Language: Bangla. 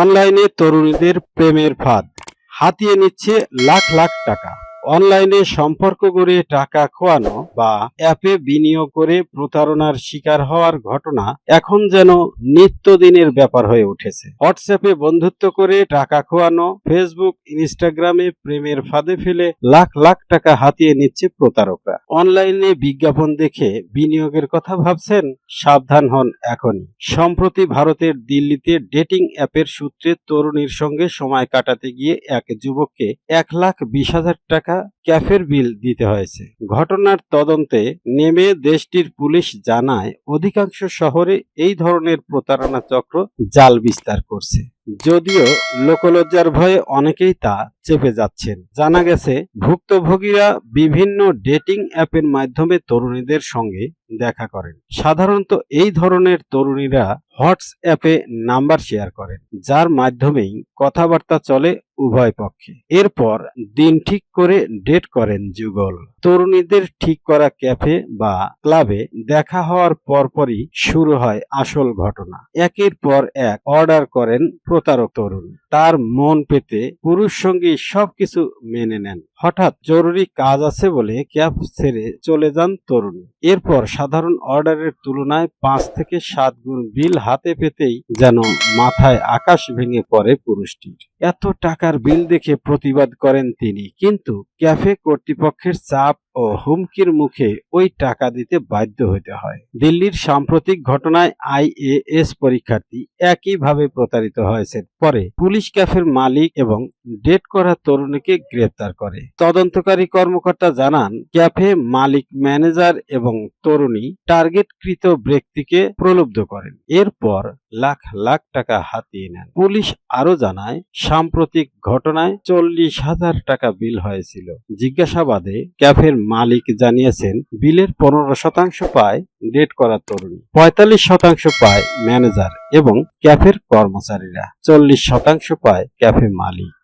অনলাইনে তরুণীদের প্রেমের ফাঁদ। হাতিয়ে নিচ্ছে লাখ লাখ টাকা। অনলাইনে সম্পর্ক গড়ে টাকা খোয়ানো বা অ্যাপে বিনিয়োগ করে প্রতারণার শিকার হওয়ার ঘটনা এখন যেন নিত্যদিনের ব্যাপার হয়ে উঠেছে। হোয়াটসঅ্যাপে বন্ধুত্ব করে টাকা খোয়ানো, ফেসবুক, ইনস্টাগ্রামে প্রেমের ফাঁদে ফেলে লাখ লাখ টাকা হাতিয়ে নিচ্ছে প্রতারকরা। অনলাইনে বিজ্ঞাপন দেখে বিনিয়োগের কথা ভাবছেন, সাবধান হন এখনই। সম্প্রতি ভারতের দিল্লিতে ডেটিং অ্যাপের সূত্রে তরুণীর সঙ্গে সময় কাটাতে গিয়ে এক যুবককে এক লাখ বিশ হাজার টাকা ক্যাফের বিল দিতে হয়েছে। ঘটনার তদন্তে নেমে দেশটির পুলিশ জানায়, অধিকাংশ শহরে এই ধরনের প্রতারণা চক্র জাল বিস্তার করছে। যদিও লোকলজ্জার ভয়ে অনেকেই তা চেপে যাচ্ছেন। জানা গেছে, ভুক্তভোগীরা বিভিন্ন ডেটিং অ্যাপের মাধ্যমে তরুণীদের সঙ্গে দেখা করেন। সাধারণত এই ধরনের তরুণীরা হোয়াটসঅ্যাপে নাম্বার শেয়ার করেন, যার মাধ্যমেই কথাবার্তা চলে উভয় পক্ষে। এরপর দিন ঠিক করে ডেট করেন যুগল। তরুণীদের ঠিক করা ক্যাফে বা ক্লাবে দেখা হওয়ার পরপরই শুরু হয় আসল ঘটনা। একের পর এক অর্ডার করেন প্রতারক তরুণ। তার মন পেতে পুরুষ সঙ্গী সবকিছু মেনে নেন। হঠাৎ জরুরি কাজ আছে বলে ক্যাব ছেড়ে চলে যান তরুণী। এরপর সাধারণ অর্ডারের তুলনায় পাঁচ থেকে সাত গুণ বিল হাতে পেতেই যেন মাথায় আকাশ ভেঙে পড়ে পুরুষটির। এত টাকার বিল দেখে প্রতিবাদ করেন তিনি। কিন্তু ক্যাফে কর্তৃপক্ষের চাপ ও হুমকির মুখে ওই টাকা দিতে বাধ্য হতে হয়। দিল্লির সাম্প্রতিক ঘটনায় আইএএস পরীক্ষার্থী একইভাবে প্রতারিত হয়েছেন পরে পুলিশ ক্যাফের মালিক এবং ডেট করা তরুণীকে গ্রেপ্তার করে। তদন্তকারী কর্মকর্তা জানান, ক্যাফে মালিক, ম্যানেজার এবং তরুণী টার্গেটকৃত ব্যক্তিকে প্রলুব্ধ করেন। এরপর লাখ লাখ টাকা হাতিয়ে নেন। পুলিশ আরও জানায়, সাম্প্রতিক ঘটনায় চল্লিশ হাজার টাকা বিল হয়েছিল। জিজ্ঞাসাবাদে ক্যাফের মালিক জানিয়েছেন, বিলের পনেরো শতাংশ পায় ডেট করা তরুণী, পঁয়তাল্লিশ শতাংশ পায় ম্যানেজার এবং ক্যাফের কর্মচারীরা, চল্লিশ শতাংশ পায় ক্যাফে মালিক।